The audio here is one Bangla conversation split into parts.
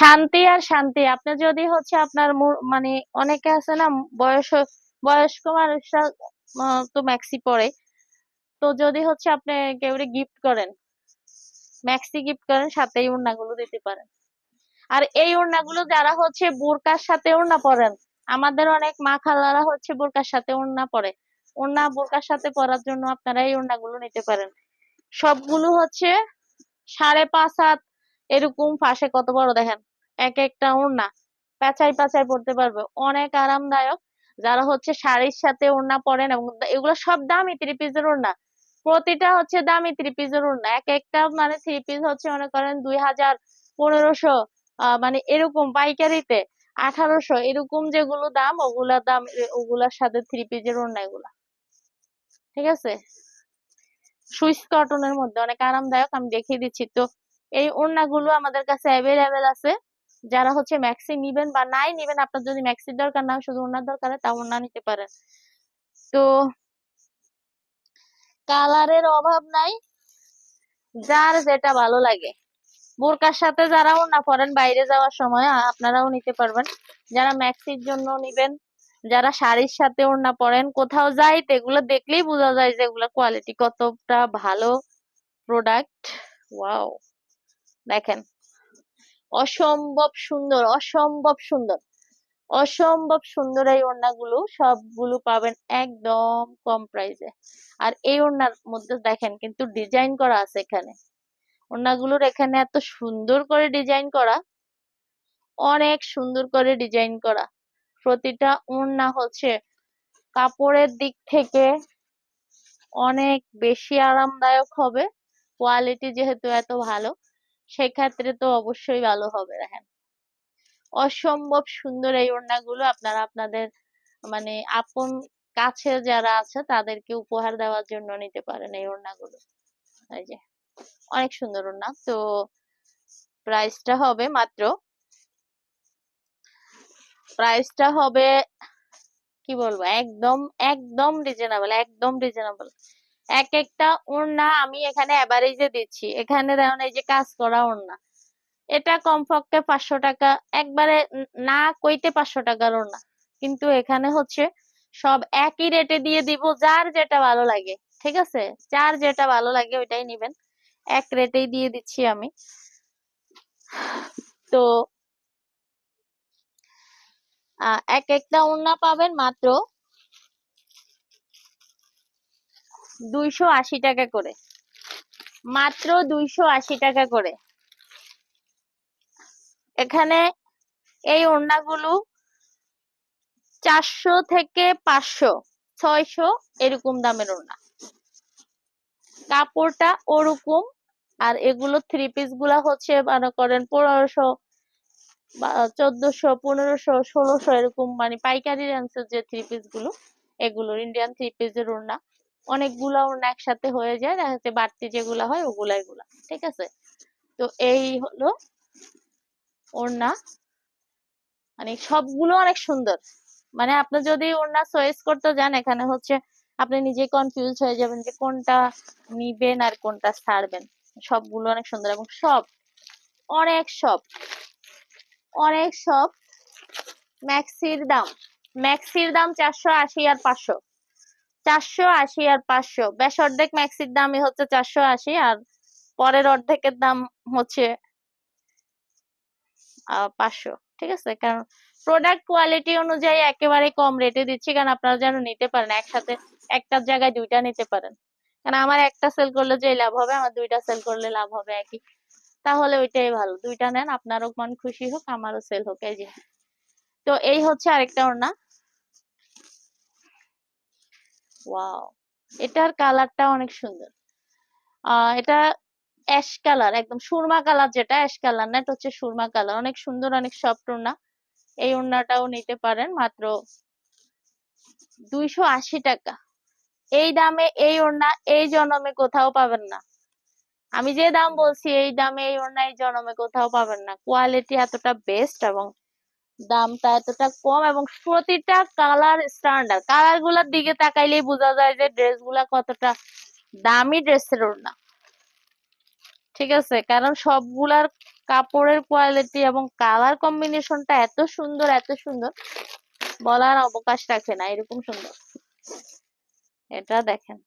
শান্তি আর শান্তি। আপনি যদি হচ্ছে আপনার মানে অনেকে আছে না, বয়স বয়স্ক মানুষরা তো ম্যাক্সি পরে তো যদি হচ্ছে আপনি কেউ গিফট করেন ম্যাক্সি গিফট করেন সাথে এই ওড়নাগুলো দিতে পারেন। আর এই ওড়নাগুলো যারা হচ্ছে বোরকার সাথে ওড়না পরেন, আমাদের অনেক মা খালারা হচ্ছে বোরকার সাথে ওড়না পরে। ওড়না বোরকার সাথে পরার জন্য আপনারা এই ওড়নাগুলো নিতে পারেন। সবগুলো হচ্ছে সাড়ে পাঁচ হাত, এরকম পাশে কত বড় দেখেন? এক একটা ওড়না। পেঁচাই পেঁচাই পড়তে পারবে। অনেক আরামদায়ক। যারা হচ্ছে শাড়ির সাথে ওড়না পরেন এবং এগুলো সব দামি থ্রি পিসের ওড়না। প্রতিটা হচ্ছে দামি থ্রি পিসের ওড়না। এক একটা মানে থ্রি পিস হচ্ছে মনে করেন দুই হাজার পনেরোশো মানে এরকম পাইকারিতে আঠারোশো। এরকম যেগুলো দাম, ওগুলা দাম ওগুলার সাথে থ্রি পিসের ওড়না এগুলা। ঠিক আছে? সুইস কটনের মধ্যে। অনেক আরামদায়ক। আমি দেখিয়ে দিচ্ছি। তো এই ওড়নাগুলো আমাদের কাছে অ্যাভেলেবেল আছে। যারা হচ্ছে ম্যাক্সি নিবেন বা নাই নিবেন, আপনার যদি ম্যাক্সির দরকার না শুধু ওনার দরকার হয় তা ওড়না নিতে পারেন। তো কালারের অভাব নাই। যার যেটা ভালো লাগে। বোরকার সাথে যারা ওড়না পরেন বাইরে যাওয়ার সময় আপনারাও নিতে পারবেন। যারা ম্যাক্সির জন্য নিবেন, যারা শাড়ির সাথে ওড়না পরেন, কোথাও যাইতে এগুলো দেখলেই বোঝা যায় যে এগুলো কোয়ালিটি কতটা ভালো প্রোডাক্ট ওয়াও দেখেন। অসম্ভব সুন্দর অসম্ভব সুন্দর। অসম্ভব সুন্দর এই ওড়নাগুলো, সবগুলো পাবেন একদম কম প্রাইসে আর এই ওড়নার মধ্যে দেখেন কিন্তু ডিজাইন করা আছে এখানে। ওড়নাগুলোর এখানে এত সুন্দর করে ডিজাইন করা। অনেক সুন্দর করে ডিজাইন করা। প্রতিটা ওড়না হচ্ছে কাপড়ের দিক থেকে অনেক বেশি আরামদায়ক হবে। কোয়ালিটি যেহেতু এত ভালো। সেক্ষেত্রে তো অবশ্যই ভালো হবে দেখেন অসম্ভব সুন্দর এই ওড়নাগুলো আপনারা আপনাদের মানে আপন কাছে যারা আছে তাদেরকে উপহার দেওয়ার জন্য নিতে পারেন এই ওড়নাগুলো। এই যে, অনেক সুন্দর ওড়না। তো প্রাইসটা হবে মাত্র প্রাইসটা হবে, কি বলব, একদম একদম রিজনেবল একদম রিজনেবল এক একটা ওড়না আমি এখানে এভারেজে দিচ্ছি। এখানে দেখুন, এই যে কাজ করা ওড়না। এটা কমপক্ষে পাঁচশো টাকা, একবারে না কইতে পাঁচশো টাকার ওড়না। কিন্তু এখানে হচ্ছে সব একই রেটে দিয়ে দিব, যার যেটা ভালো লাগে, ঠিক আছে? যার যেটা ভালো লাগে ওইটাই নিবেন। এক রেটেই দিয়ে দিচ্ছি আমি। তো এক একটা ওড়না পাবেন মাত্র দুইশো আশি টাকা করে। মাত্র দুইশো আশি টাকা করে। এখানে এই ওড়নাগুলো চারশো থেকে পাঁচশো, ছয়শো এরকম দামের ওড়না। কাপড়টা ওরকম, আর এগুলো থ্রি পিসগুলা হচ্ছে, মনে করেন পনেরোশো চোদ্দশো, পনেরোশো, ষোলোশো এরকম মানে পাইকারি রেঞ্জের যে থ্রি পিসগুলো, এগুলো ইন্ডিয়ান থ্রি পিসের ওড়না। অনেকগুলা ওড়না একসাথে হয়ে যায়। দেখা যাচ্ছে বাড়তি যেগুলা হয় ওগুলা এগুলা ঠিক আছে? তো এই হলো ওড়না। মানে সবগুলো অনেক সুন্দর। মানে আপনি যদি ওড়না চয়েস করতে যান, এখানে হচ্ছে আপনি নিজে কনফিউজ হয়ে যাবেন যে কোনটা নিবেন আর কোনটা ছাড়বেন। সবগুলো অনেক সুন্দর এবং সব, অনেক সব অনেক সব ম্যাক্সির দাম। ম্যাক্সির দাম চারশো আশি আর পাঁচশো। চারশো আশি আর পাঁচশো। বেশ অর্ধেক ম্যাক্সির দামই হচ্ছে চারশো আশি আর পরের অর্ধেকের দাম হচ্ছে পাঁচশো। ঠিক আছে? কারণ প্রোডাক্ট কোয়ালিটি অনুযায়ী একেবারে কম রেটে দিচ্ছি, কারণ আপনারা যেন নিতে পারেন, একসাথে একটার জায়গায় দুইটা নিতে পারেন। কারণ আমার একটা সেল করলে যে লাভ হবে, আমার দুইটা সেল করলে লাভ হবে একই। তাহলে ওইটাই ভালো। দুইটা নেন, আপনারও মন খুশি হোক, আমারও সেল হোক, এই যে। তো এই হচ্ছে আরেকটা ওড়না। ওয়াও এটার কালারটা অনেক সুন্দর। এটা অ্যাশ কালার একদম সুরমা কালার যেটা অ্যাশ কালার না, এটা হচ্ছে সুরমা কালার অনেক সুন্দর, অনেক সফট ওড়না। এই ওড়নাটাও নিতে পারেন মাত্র দুইশো আশি টাকা। এই দামে এই ওড়না, এই জনমে কোথাও পাবেন না। আমি যে দাম বলছি, এই দামে এই ওড়না, এই জনমে কোথাও পাবেন না। কোয়ালিটি এতটা বেস্ট এবং দামটা এতটা কম এবং প্রতিটা কালার স্ট্যান্ডার্ড কালারগুলার দিকে তাকাইলেই বোঝা যায় যে ড্রেসগুলা কতটা দামি ড্রেসের ওড়না। ঠিক আছে? কারণ সবগুলার কাপড়ের কোয়ালিটি এবং কালার কম্বিনেশনটা এত সুন্দর এত সুন্দর, বলার অবকাশ রাখে না, এরকম সুন্দর। এটা দেখেন।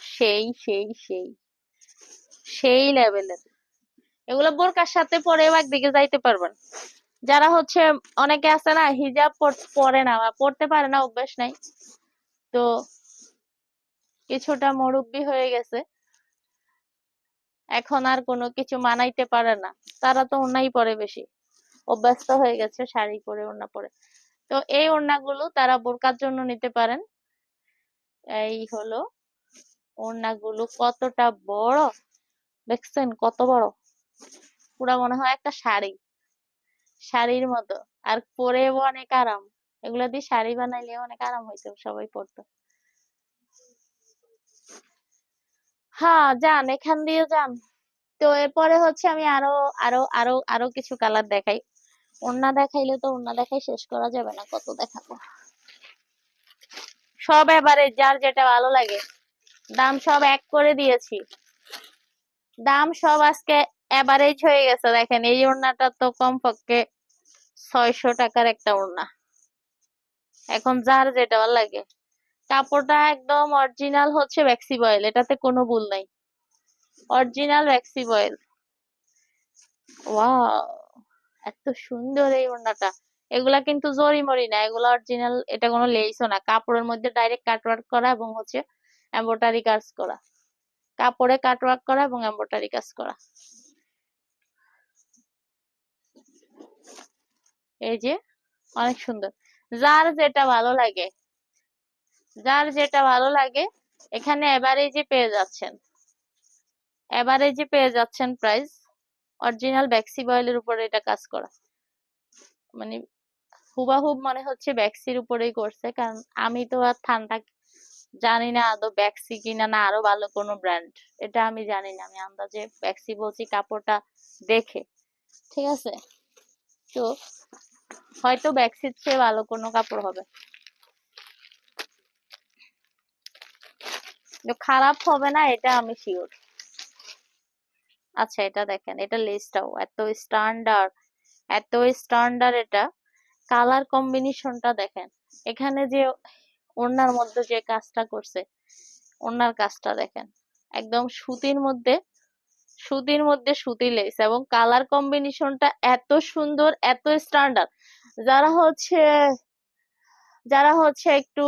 সেই সেই সেই সেই লেভেলের এগুলো বোরকার সাথে পরেও একদিকে যাইতে পারবেন। যারা হচ্ছে অনেকে আছে না, হিজাব পরে না বা পড়তে পারে না, অভ্যাস নাই। তো কিছুটা মুরব্বি হয়ে গেছে। এখন আর কোনো কিছু মানাইতে পারে না। তারা তো ওড়নাই পরে বেশি। অভ্যস্ত হয়ে গেছে শাড়ি পরে, ওড়না পরে। তো এই ওড়নাগুলো তারা বোরকার জন্য নিতে পারেন। এই হলো ওড়নাগুলো কতটা বড়। দেখছেন কত বড়? পুরা মনে হয় একটা শাড়ি। শাড়ির মতো। আর পরেও অনেক আরাম। এগুলা দিয়ে শাড়ি বানাইলে অনেক আরাম হইতো সবাই পরতো। হ্যাঁ যান, এখান দিয়ে যান। তো এরপরে হচ্ছে আমি আরও আরও আরও আরও কিছু কালার দেখাই। ওড়না দেখাইলে তো ওড়না দেখাই শেষ করা যাবে না, কত দেখাবো। সব এবারে যার যেটা ভালো লাগে। দাম সব এক করে দিয়েছি। দাম সব আজকে এভারেজ হয়ে গেছে। দেখেন, এই ওড়নাটা তো কমপক্ষে ছয়শো টাকার একটা ওড়না। এখন যার যেটা লাগে। কাপড়টা একদম অরিজিনাল হচ্ছে ভ্যাক্সি বয়েল এটাতে কোনো ভুল নাই। অরিজিনাল ভ্যাক্সি বয়েল এত সুন্দর এই ওড়নাটা। এগুলা কিন্তু জরি মরি না, এগুলা অরিজিনাল এটা কোনো লেইসও না। কাপড়ের মধ্যে ডাইরেক্ট কাটওয়ার্ক করা এবং হচ্ছে এমব্রয়ডারি কাজ করা। কাপড়ে কাটওয়ার্ক করা এবং এমব্রয়ডারি কাজ করা। এই যে, অনেক সুন্দর। যার যেটা ভালো লাগে, যার যেটা ভালো লাগে, এখানে এভারেজে পেয়ে যাচ্ছেন। এভারেজে পেয়ে যাচ্ছেন প্রাইস অরিজিনাল ব্যাক্সি বয়েলের উপরে এটা কাজ করা। মানে হুবাহুব মনে হচ্ছে ব্যাক্সির উপরেই করছে, কারণ আমি তো আর ঠান্ডা জানি না আদৌ ব্যাক্সি কিনা না আরও ভালো কোনো ব্র্যান্ড এটা আমি জানি না, আমি আন্দাজে ব্যাক্সি বলছি কাপড়টা দেখে। ঠিক আছে? তো হয়তো ব্যাক্সির চেয়ে ভালো কোনো কাপড় হবে। খারাপ হবে না, এটা আমি শিওর আচ্ছা এটা দেখেন, এটা লেসটাও এত স্ট্যান্ডার্ড এত স্ট্যান্ডার্ড এটা। কালার কম্বিনেশনটা দেখেন, এখানে যে ওড়নার মধ্যে যে কাজটা করছে ওনার কাজটা দেখেন, একদম সুতির মধ্যে সুতির মধ্যে সুতি লেস এবং কালার কম্বিনেশনটা এত সুন্দর, এত স্ট্যান্ডার্ড যারা হচ্ছে যারা হচ্ছে একটু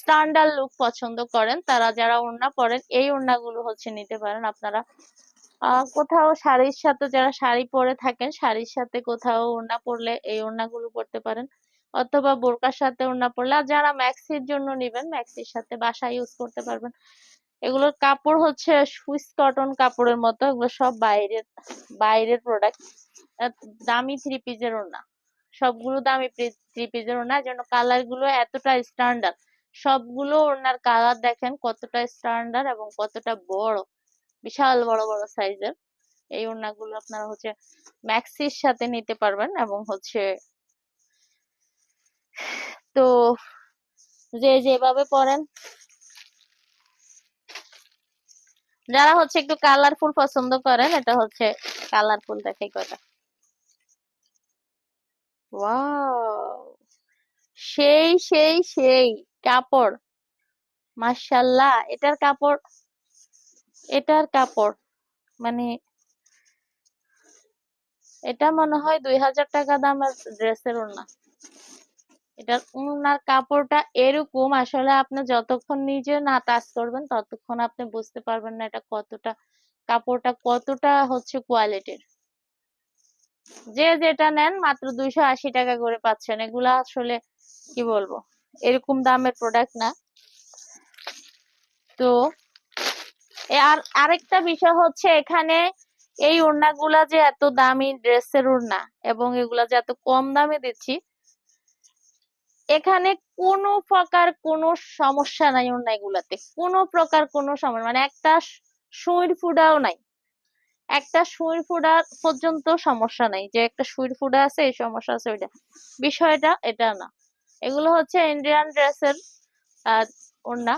স্ট্যান্ডার্ড লুক পছন্দ করেন, তারা যারা ওড়না পরেন, এই ওড়নাগুলো হচ্ছে নিতে পারেন আপনারা। কোথাও শাড়ির সাথে যারা শাড়ি পরে থাকেন, শাড়ির সাথে কোথাও ওড়না পরলে এই ওড়নাগুলো পরতে পারেন। অথবা বোরকার সাথে ওড়না পরলে, আর যারা ম্যাক্সির জন্য নিবেন, ম্যাক্সির সাথে বাসায় ইউজ করতে পারবেন। এগুলোর কাপড় হচ্ছে সুইস কটন কাপড়ের মতো, এগুলো সব বাইরের বাইরের প্রোডাক্ট দামি থ্রি পিসের ওড়না। সবগুলো দামি থ্রি পিসের ওড়না জন্য কালারগুলো এতটা স্ট্যান্ডার্ড সবগুলো ওড়নার কালার দেখেন কতটা স্ট্যান্ডার্ড এবং কতটা বড়, বিশাল বড় বড় সাইজের এই ওড়নাগুলো আপনারা হচ্ছে ম্যাক্সির সাথে নিতে পারবেন এবং হচ্ছে তো যে যেভাবে পরেন। যারা হচ্ছে একটু কালারফুল পছন্দ করেন, এটা হচ্ছে কালারফুল দেখে কয়টা। ওয়াও সেই সেই সেই কাপড়। মাশাল্লাহ, এটার কাপড় এটার কাপড়। মানে এটা মনে হয় দুই হাজার টাকা দামের ড্রেসের ওড়না। এটার ওড়নার কাপড়টা এরকম, আসলে আপনি যতক্ষণ নিজে না টাচ করবেন, ততক্ষণ আপনি বুঝতে পারবেন না এটা কতটা, কাপড়টা কতটা হচ্ছে কোয়ালিটির যে যেটা নেন মাত্র দুইশো আশি টাকা করে পাচ্ছেন। এগুলা আসলে কি বলব? এরকম দামের প্রোডাক্ট না। তো আর আরেকটা বিষয় হচ্ছে এখানে এই ওড়নাগুলা যে এত দামি ড্রেসের ওড়না এবং এগুলা যে এত কম দামে দিচ্ছি, এখানে কোনো প্রকার কোনো সমস্যা নাই ওড়নাগুলাতে। কোনো প্রকার কোনো সমস্যা মানে একটা সুইর ফুডাও নাই। একটা সুইর ফুডা পর্যন্ত সমস্যা নাই। যে একটা সুইর ফুডা আছে, এই সমস্যা আছে ওইটা। বিষয়টা এটা না। এগুলো হচ্ছে ইন্ডিয়ান ড্রেসের ওড়না।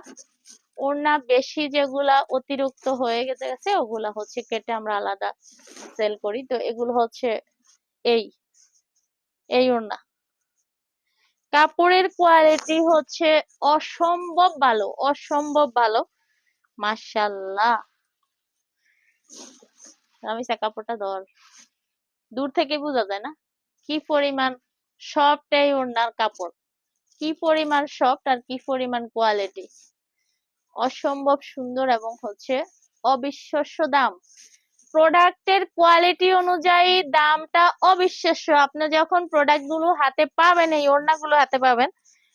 ওড়না বেশি যেগুলা অতিরিক্ত হয়ে গেছে, ওগুলা হচ্ছে কেটে আমরা আলাদা সেল করি। তো এগুলো হচ্ছে এই এই ওড়না। কাপড়ের কোয়ালিটি হচ্ছে অসম্ভব ভালো অসম্ভব ভালো। মাশাল্লাহ। আমি কাপড়টা ধর। দূর থেকে বোঝা যায় না। কি পরিমাণ সফট এই ওড়নার কাপড়? কি পরিমাণ সফট আর কি পরিমাণ কোয়ালিটি অসম্ভব সুন্দর এবং হচ্ছে অবিশ্বাস্য দাম। প্রোডাক্টের কোয়ালিটি অনুযায়ী দামটা অবিশ্বাস্য। আপনি যখন প্রোডাক্টগুলো হাতে পাবেন, এই ওড়নাগুলো হাতে পাবেন,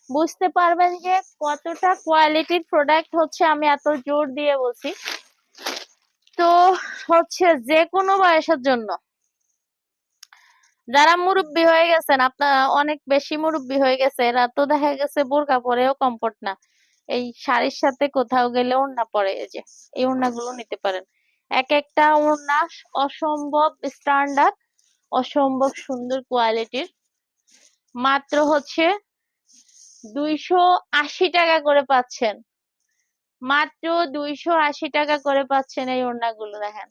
বুঝতে পারবেন যে কতটা কোয়ালিটির প্রোডাক্ট হচ্ছে আমি এত জোর দিয়ে বলছি। তো হচ্ছে যে কোনো বয়সের জন্য। যারা মুরব্বি হয়ে গেছেন আপনারা অনেক বেশি মুরব্বি হয়ে গেছে, এরা তো দেখা গেছে বোরকা পরেও কমফোর্ট না। এই শাড়ির সাথে কোথাও গেলে ওড়না পরে, এই যে, এই ওড়নাগুলো নিতে পারেন। এক একটা ওড়না অসম্ভব স্ট্যান্ডার্ড অসম্ভব সুন্দর কোয়ালিটির মাত্র হচ্ছে দুইশো আশি টাকা করে পাচ্ছেন। মাত্র দুইশো আশি টাকা করে পাচ্ছেন এই ওড়নাগুলো, দেখেন।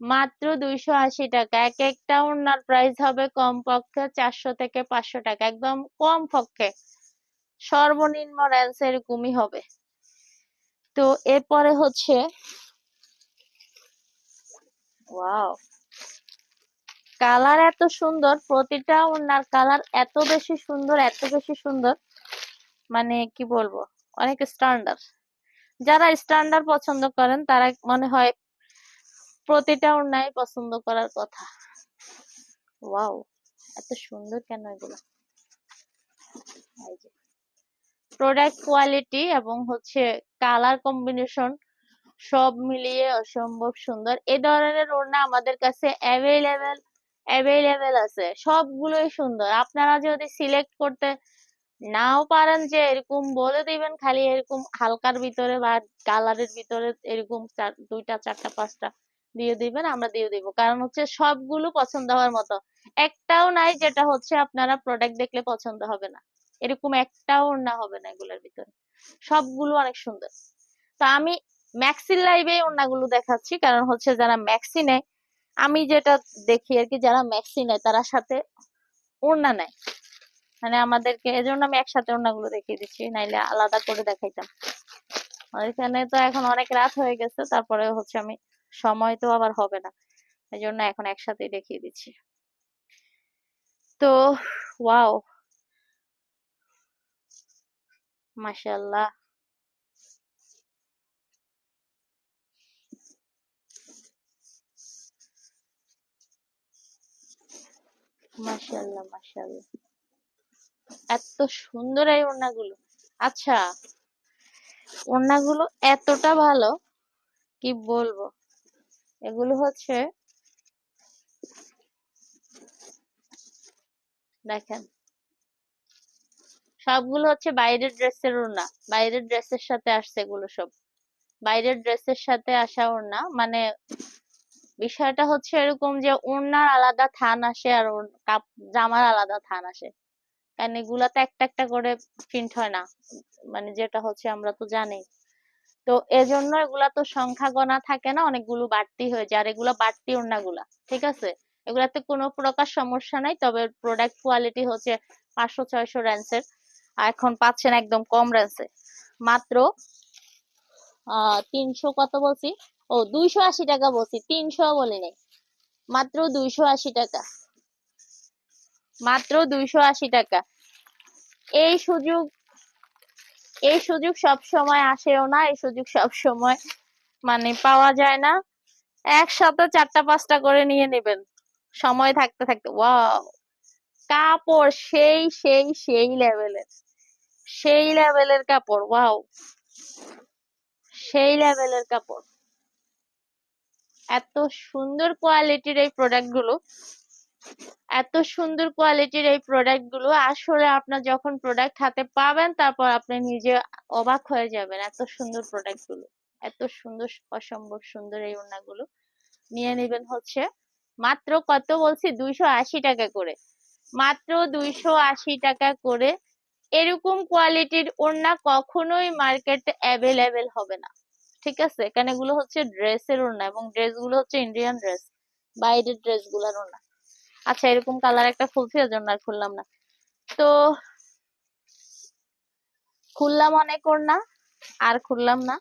মাত্র দুইশো আশি টাকা। এক একটা ওড়নার প্রাইস হবে কমপক্ষে চারশো থেকে পাঁচশো টাকা, একদম কম পক্ষে সর্বনিম্ন রেঞ্জ এরকমই হবে। তো এরপরে হচ্ছে ওয়াও কালার এত সুন্দর, প্রতিটা ওড়নার কালার এত বেশি সুন্দর, এত বেশি সুন্দর মানে কি বলব? অনেক স্ট্যান্ডার্ড যারা স্ট্যান্ডার্ড পছন্দ করেন, তারা মনে হয় প্রতিটা ওড়নাই পছন্দ করার কথা। ওয়াও এত সুন্দর কেন এগুলো? প্রোডাক্ট কোয়ালিটি এবং হচ্ছে কালার কম্বিনেশন সব মিলিয়ে অসম্ভব সুন্দর। এই ধরনের ওড়না আমাদের কাছে অ্যাভেলেবেল অ্যাভেলেবেল আছে। সবগুলোই সুন্দর। আপনারা যদি সিলেক্ট করতে নাও পারেন যে এরকম বলে দিবেন, খালি এরকম হালকার ভিতরে বা কালারের ভিতরে এরকম দুইটা, চারটা, পাঁচটা দিয়ে দিবেন, আমরা দিয়ে দিব। কারণ হচ্ছে সবগুলো পছন্দ হওয়ার মতো। একটাও নাই যেটা হচ্ছে আপনারা প্রোডাক্ট দেখলে পছন্দ হবে না। এরকম একটাও ওড়না হবে না এগুলোর ভিতরে। সবগুলো অনেক সুন্দর। তো আমি ম্যাক্সির লাইভে ওড়নাগুলো দেখাচ্ছি, কারণ হচ্ছে যারা ম্যাক্সি নেয়, আমি যেটা দেখি আর কি, যারা ম্যাক্সি নেয়, তারা সাথে ওড়না নেয়। মানে আমাদেরকে, এজন্য আমি একসাথে ওড়নাগুলো দেখিয়ে দিচ্ছি, নাইলে আলাদা করে দেখাইতাম। এখানে তো এখন অনেক রাত হয়ে গেছে, তারপরে হচ্ছে আমি, সময় তো আবার হবে না। এই জন্য এখন একসাথেই দেখিয়ে দিচ্ছি। তো, ওয়াও। মাশাআল্লাহ। মাশাআল্লাহ মাশাআল্লাহ। এত সুন্দর এই ওড়নাগুলো। আচ্ছা ওড়নাগুলো এতটা ভালো, কি বলব? এগুলো হচ্ছে দেখেন। সবগুলো হচ্ছে বাইরের ড্রেসের ওড়না। বাইরের ড্রেসের সাথে আসছে এগুলো সব। বাইরের ড্রেসের সাথে আসা ওড়না মানে বিষয়টা হচ্ছে এরকম যে ওড়নার আলাদা থান আসে আর জামার আলাদা থান আসে। কারণ এগুলাতে একটা একটা করে প্রিন্ট হয় না। মানে যেটা হচ্ছে আমরা তো জানি। তো এজন্য এগুলা তো সংখ্যা গণা থাকে না, অনেকগুলো বাড়তি হয়ে যায়। আর এগুলা বাড়তি ওড়নাগুলা, ঠিক আছে? এগুলাতে কোনো প্রকার সমস্যা নাই, তবে প্রোডাক্ট কোয়ালিটি হচ্ছে পাঁচশো, ছয়শো রেঞ্জের আর এখন পাচ্ছেন একদম কম রেঞ্জে মাত্র তিনশো কত বলছি? ও, দুইশো আশি টাকা বলছি। তিনশো বলি নাই মাত্র দুইশো আশি টাকা। মাত্র দুইশো আশি টাকা। এই সুযোগ এই সুযোগ সব সময় আসেও না, এই সুযোগ সব সময় মানে পাওয়া যায় না। একসাথে চারটা, পাঁচটা করে নিয়ে নেবেন। সময় থাকতে থাকতে কাপড় সেই সেই সেই লেভেলের সেই লেভেলের কাপড়, ওয়াও! সেই লেভেলের কাপড়। এত সুন্দর কোয়ালিটির এই প্রোডাক্টগুলো। এত সুন্দর কোয়ালিটির এই প্রোডাক্টগুলো, আসলে আপনার যখন প্রোডাক্ট হাতে পাবেন, তারপর আপনি নিজে অবাক হয়ে যাবেন এত সুন্দর প্রোডাক্টগুলো। এত সুন্দর, অসম্ভব সুন্দর এই ওড়নাগুলো নিয়ে নেবেন হচ্ছে মাত্র কত বলছি? দুইশো আশি টাকা করে। মাত্র দুইশো আশি টাকা করে এরকম কোয়ালিটির ওড়না কখনোই মার্কেটে অ্যাভেলেবেল হবে না। ঠিক আছে? এখানে গুলো হচ্ছে ড্রেসের ওড়না এবং ড্রেসগুলো হচ্ছে ইন্ডিয়ান ড্রেস বাইরের ড্রেসগুলোর ওড়না। আচ্ছা এরকম কালার একটা খুলছি জন্য আর খুললাম না। তো, খুললাম অনেক ওড়না, আর খুললাম না।